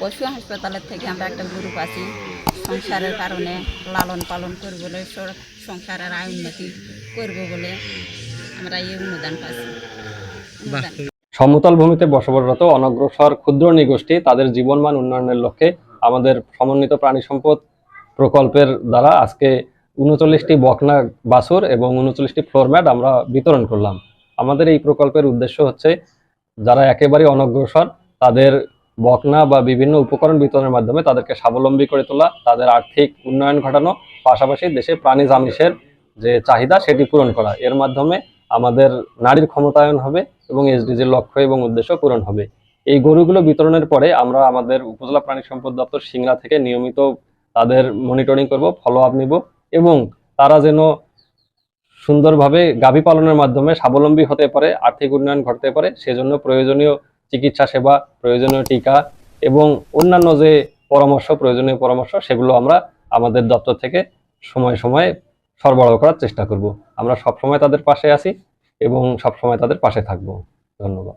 পশু হাসপাতালের থেকে আমরা একটা গ্রুপ আছি সংসারের কারণে লালন পালন করব বলে সংসারের আয় উন্নতি করব বলে আমরা এই অনুদান পাচ্ছি। সমতল ভূমিতে বসবাসরত অনগ্রসর ক্ষুদ্র নিগোষ্ঠী তাদের জীবনমান উন্নয়নের লক্ষ্যে আমাদের সমন্বিত প্রাণী সম্পদ প্রকল্পের দ্বারা আজকে উনচল্লিশটি বকনা বাছুর এবং উনচল্লিশটি ফ্লোরম্যাট আমরা বিতরণ করলাম। আমাদের এই প্রকল্পের উদ্দেশ্য হচ্ছে যারা একেবারে অনগ্রসর তাদের বকনা বা বিভিন্ন উপকরণ বিতরণের মাধ্যমে তাদেরকে স্বাবলম্বী করে তোলা, তাদের আর্থিক উন্নয়ন ঘটানো, পাশাপাশি দেশে প্রাণী আমিষের যে চাহিদা সেটি পূরণ করা। এর মাধ্যমে আমাদের নারীর ক্ষমতায়ন হবে এবং এসডিজির লক্ষ্য এবং উদ্দেশ্য পূরণ হবে। এই গরুগুলো বিতরণের পরে আমরা আমাদের উপজেলা প্রাণী সম্পদ দপ্তর সিংড়া থেকে নিয়মিত তাদের মনিটরিং করব ফলো আপ নিব এবং তারা যেন সুন্দরভাবে গাভী পালনের মাধ্যমে স্বাবলম্বী হতে পারে, আর্থিক উন্নয়ন ঘটতে পারে, সেজন্য প্রয়োজনীয় চিকিৎসা সেবা, প্রয়োজনীয় টিকা এবং অন্যান্য যে পরামর্শ, প্রয়োজনীয় পরামর্শ, সেগুলো আমরা আমাদের দপ্তর থেকে সময় সময়ে সরবরাহ করার চেষ্টা করব। আমরা সবসময় তাদের পাশে আছি এবং সবসময় তাদের পাশে থাকব। ধন্যবাদ।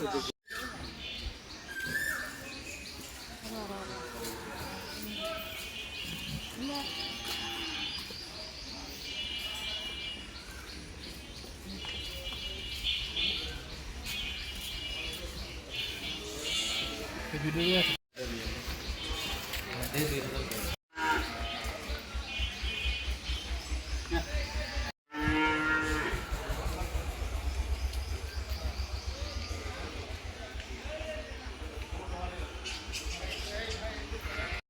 Video dulu ya. Nanti di